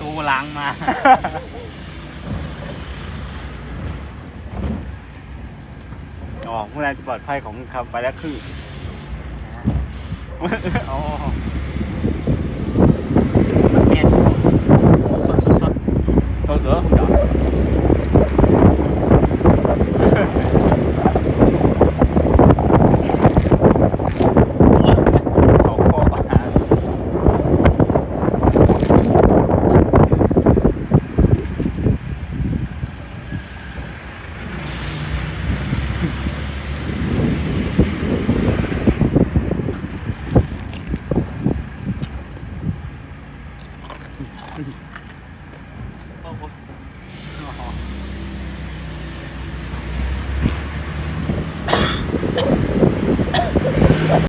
ตูล้างมาอ๋อผู้นั้นปลอดภัยของคำไปแล้วคืออ๋อ 嗯，好，我。